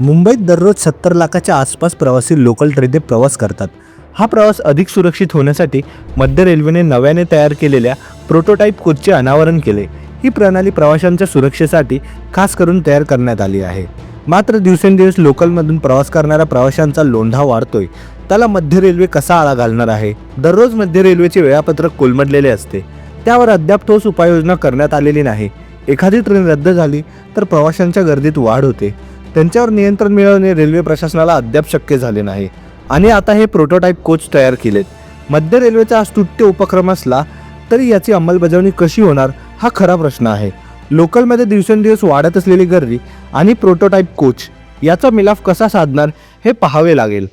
मुंबईत दररोज सत्तर लाखाच्या आसपास प्रवासी लोकल ट्रेनने प्रवास करतात. हा प्रवास अधिक सुरक्षित होण्यासाठी मध्य रेल्वेने नव्याने तयार केलेल्या प्रोटोटाईप कोचचे अनावरण केले. ही प्रणाली प्रवाशांच्या सुरक्षेसाठी खास करून तयार करण्यात आली आहे. मात्र दिवसेंदिवस लोकलमधून प्रवास करणाऱ्या प्रवाशांचा लोंढा वाढतोय. त्याला मध्य रेल्वे कसा आळा घालणार आहे? दररोज मध्य रेल्वेचे वेळापत्रक कोलमडलेले असते. त्यावर अद्याप ठोस उपाययोजना करण्यात आलेली नाही. एखादी ट्रेन रद्द झाली तर प्रवाशांच्या गर्दीत वाढ होते. त्यांच्यावर नियंत्रण मिळवणे रेल्वे प्रशासनाला अद्याप शक्य झाले नाही. आणि आता हे प्रोटोटाईप कोच तयार केलेत. मध्य रेल्वेचा हा स्तुत्य उपक्रम असला तरी याची अंमलबजावणी कशी होणार हा खरा प्रश्न आहे. लोकलमध्ये दिवसेंदिवस वाढत असलेली गर्दी आणि प्रोटोटाईप कोच याचा मिलाफ कसा साधणार हे पाहावे लागेल.